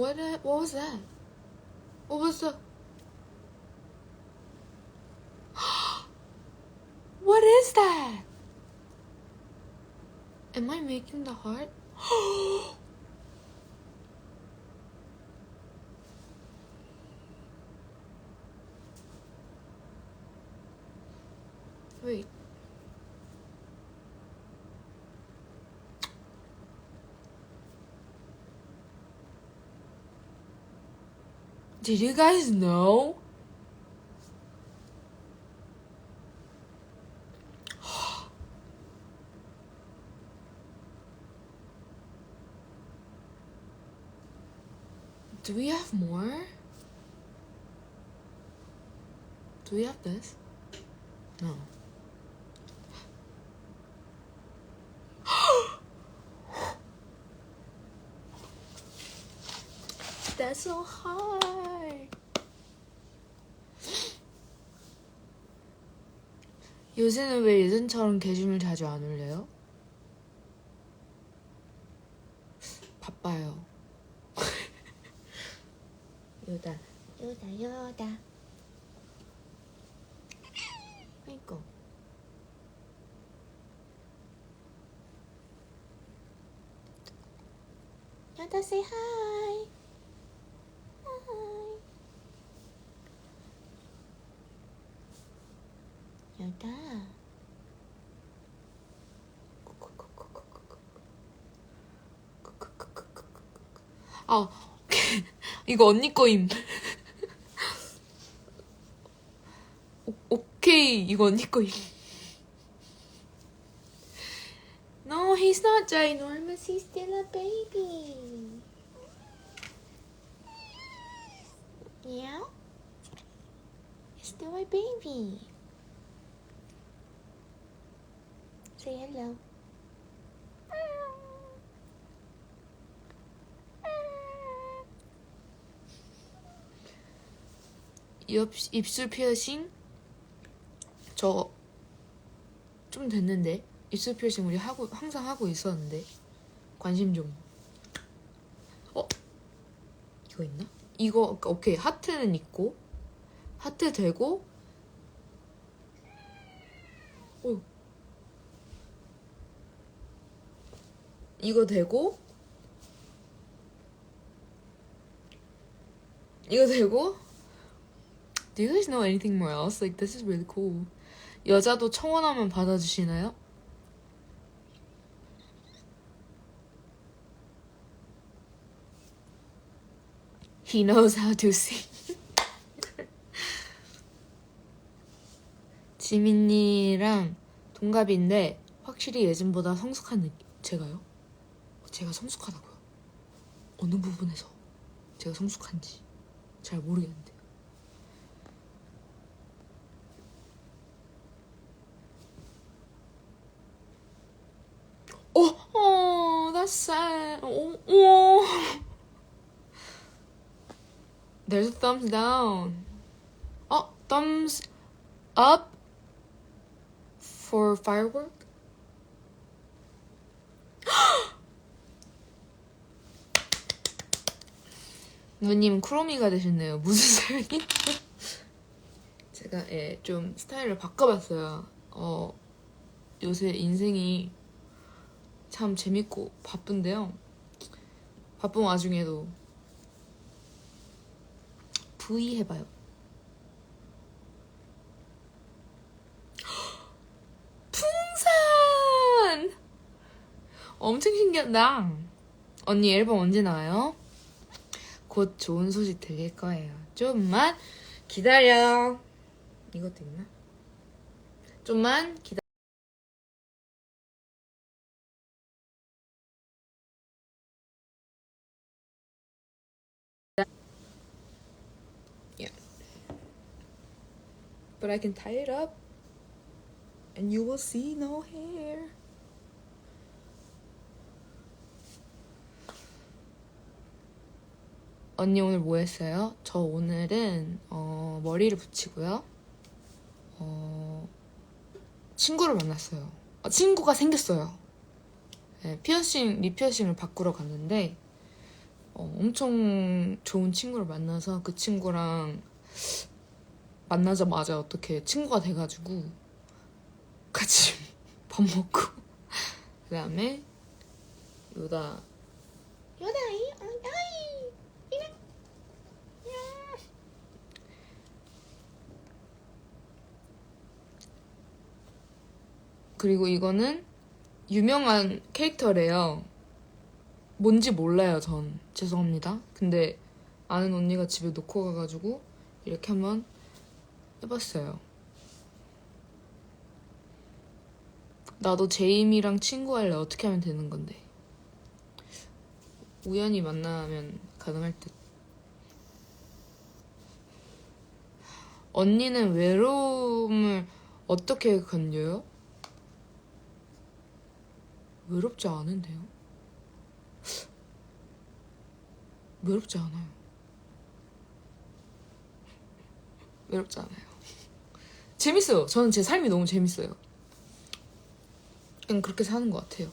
What, the- what was that? What was the. what is that? Am I making the heart? Wait. Did you guys know? Do we have more? Do we have this? No. That's so high. 요새는 왜 예전처럼 게시물 자주 안 올려요? 바빠요. 요다, 요다, 요다. 아이고. 요다, say hi. Hi. 요다. 아, 이거 언니 거임. 오, 오케이, 이거 언니 거임. No, he's not ginormous. He's still a baby. Yeah? He's still a baby. Say hello. 입, 입술 피어싱? 저 좀 됐는데 입술 피어싱 우리 하고 항상 하고 있었는데 관심 좀. 어? 이거 있나? 이거 오케이 하트는 있고 하트 되고 어 이거 되고 이거 되고 Do you guys know anything more else? Like this is really cool. 여자도 청혼하면 받아주시나요? He knows how to sing. 지민이랑 동갑인데 확실히 예전보다 성숙한 느낌. 제가요? 제가 성숙하다고요? 어느 부분에서 제가 성숙한지 잘 모르겠는데. 어, 어, that's sad. 어, 어. There's a thumbs down. 어, thumbs up for firework? 누님 크로미가 되셨네요. 무슨 소리? 제가 예, 좀 스타일을 바꿔봤어요. 어, 요새 인생이 참 재밌고 바쁜데요. 바쁜 와중에도 V 해봐요. 풍선! 엄청 신기하다. 언니 앨범 언제 나와요? 곧 좋은 소식 들릴 거예요. 좀만 기다려. 이것도 있나? 좀만 기다려. But I can tie it up and you will see no hair. 언니 오늘 뭐 했어요? 저 오늘은 어, 머리를 붙이고요. 어, 친구를 만났어요. 어, 친구가 생겼어요. 네, 피어싱, 리피어싱을 바꾸러 갔는데 어, 엄청 좋은 친구를 만나서 그 친구랑 만나자마자 어떻게 친구가 돼가지고 같이 밥 먹고 그 다음에 요다 요다이 어이 이래 그리고 이거는 유명한 캐릭터래요. 뭔지 몰라요, 전. 죄송합니다. 근데 아는 언니가 집에 놓고 가가지고 이렇게 한번 해봤어요. 나도 제임이랑 친구할래 어떻게 하면 되는 건데? 우연히 만나면 가능할 듯. 언니는 외로움을 어떻게 견뎌요? 외롭지 않은데요? 외롭지 않아요. 외롭지 않아요. 재밌어요. 저는 제 삶이 너무 재밌어요. 그냥 그렇게 사는 것 같아요.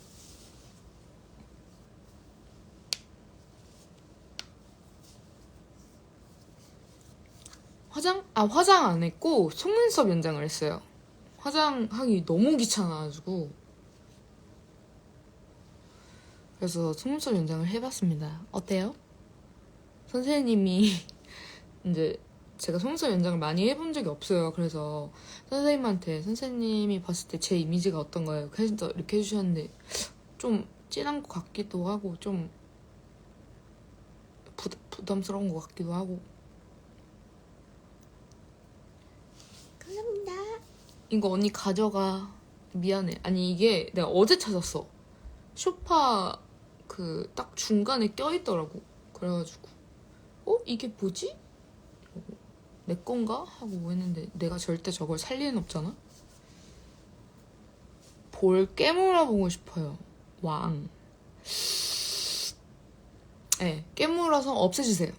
화장? 아, 화장 안 했고, 속눈썹 연장을 했어요. 화장하기 너무 귀찮아가지고. 그래서 속눈썹 연장을 해봤습니다. 어때요? 선생님이 이제 제가 속눈썹 연장을 많이 해본 적이 없어요. 그래서 선생님한테 선생님이 봤을 때 제 이미지가 어떤 거예요? 그래서 이렇게 해주셨는데 좀 진한 것 같기도 하고 좀 부, 부담스러운 것 같기도 하고 감사합니다. 이거 언니 가져가 미안해 아니 이게 내가 어제 찾았어 쇼파 그 딱 중간에 껴있더라고 그래가지고 어 이게 뭐지? 내 건가? 하고 했는데 내가 절대 저걸 살 리는 없잖아? 볼 깨물어보고 싶어요. 왕. 네, 깨물어서 없애주세요.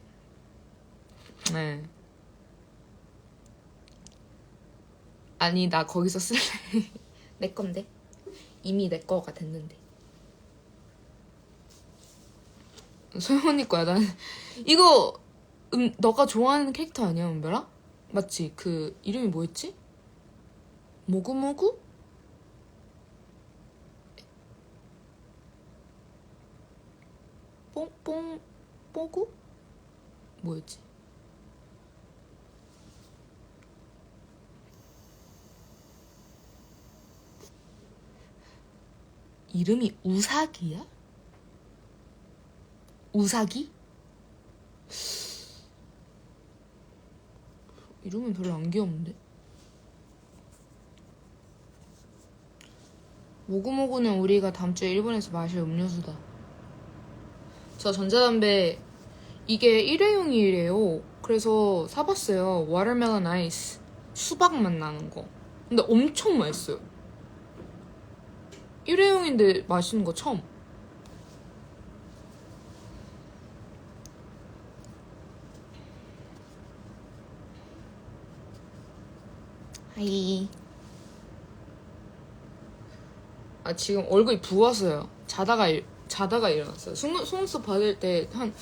네 아니 나 거기서 쓸래. 내 건데? 이미 내 거가 됐는데. 소영 언니 거야 난 이거 음 너가 좋아하는 캐릭터 아니야 은별아? 맞지 그 이름이 뭐였지? 모구모구? 뽕뽕 뽀구? 뭐였지? 이름이 우사기야? 우사기? 이름은 별로 안 귀여운데. 모구모구는 우리가 다음 주에 일본에서 마실 음료수다. 저 전자담배 이게 일회용이래요. 그래서 사봤어요. 와터멜론 아이스. 수박 맛 나는 거. 근데 엄청 맛있어요. 일회용인데 맛있는 거 처음. 하이. 아 지금 얼굴이 부었어요. 자다가 일, 자다가 일어났어요. 속눈, 속눈썹 받을 때 한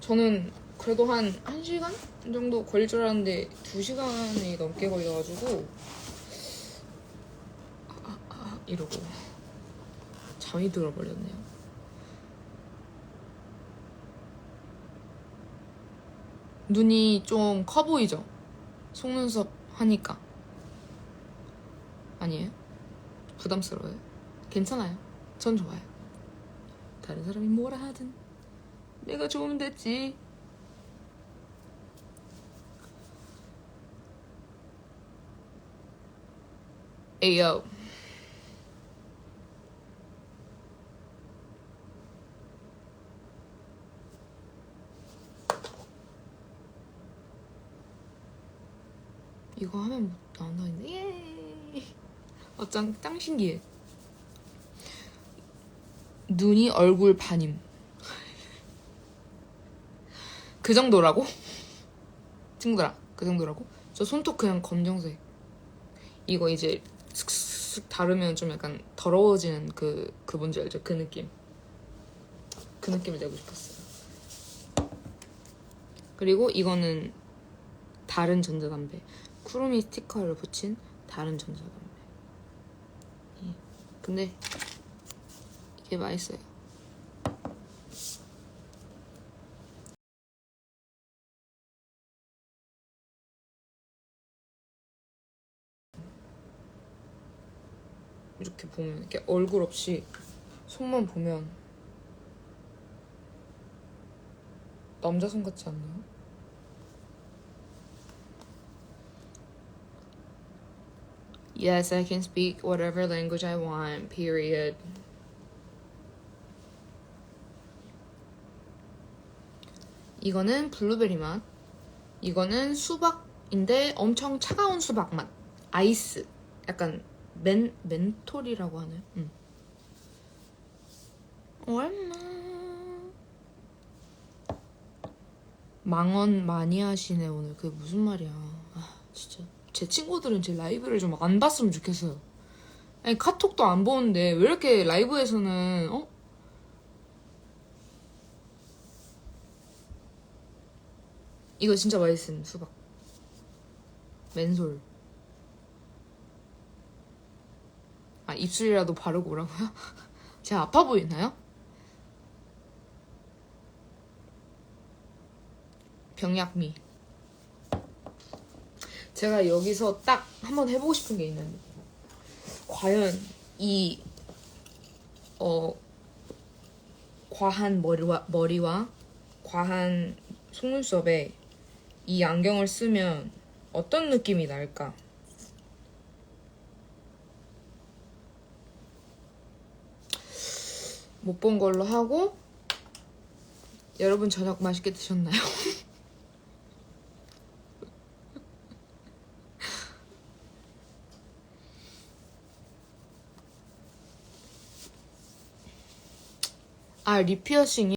저는 그래도 한 1시간 정도 걸릴 줄 알았는데 2시간이 넘게 걸려가지고 아, 아, 이러고 잠이 들어버렸네요. 눈이 좀 커 보이죠? 속눈썹 하니까. 아니에요? 부담스러워요? 괜찮아요. 전 좋아요. 다른 사람이 뭐라 하든 내가 좋으면 됐지. 에이요. 이거 하면 뭐 나온다는데 예. 어, 짱, 짱 신기해. 눈이 얼굴 반임. 그 정도라고? 친구들아, 그 정도라고? 저 손톱 그냥 검정색. 이거 이제 슥슥 다르면 좀 약간 더러워지는 그, 그 뭔지 알죠? 그 느낌. 그 느낌을 내고 싶었어요. 그리고 이거는 다른 전자담배. 쿠루미 스티커를 붙인 다른 전자담배. 예. 근데 이게 맛있어요. 이렇게 보면 이렇게 얼굴 없이 손만 보면 남자 손 같지 않나요? Yes, I can speak whatever language I want. Period. 이거는 블루베리 맛. 이거는 수박인데 엄청 차가운 수박 맛. 아이스. 약간 멘 멘톨이라고 하나요? 응. 얼마? 망언 많이 하시네 오늘. 그게 무슨 말이야? 아 진짜. 제 친구들은 제 라이브를 좀 안 봤으면 좋겠어요. 아니 카톡도 안 보는데 왜 이렇게 라이브에서는 어? 이거 진짜 맛있음 수박. 맨솔. 아 입술이라도 바르고 오라고요? 제가 아파 보이나요? 병약미. 제가 여기서 딱 한번 해보고 싶은 게 있는데 과연 이 어, 과한 머리와 머리와 과한 속눈썹에 이 안경을 쓰면 어떤 느낌이 날까? 못 본 걸로 하고 여러분 저녁 맛있게 드셨나요? 아, 립 피어싱이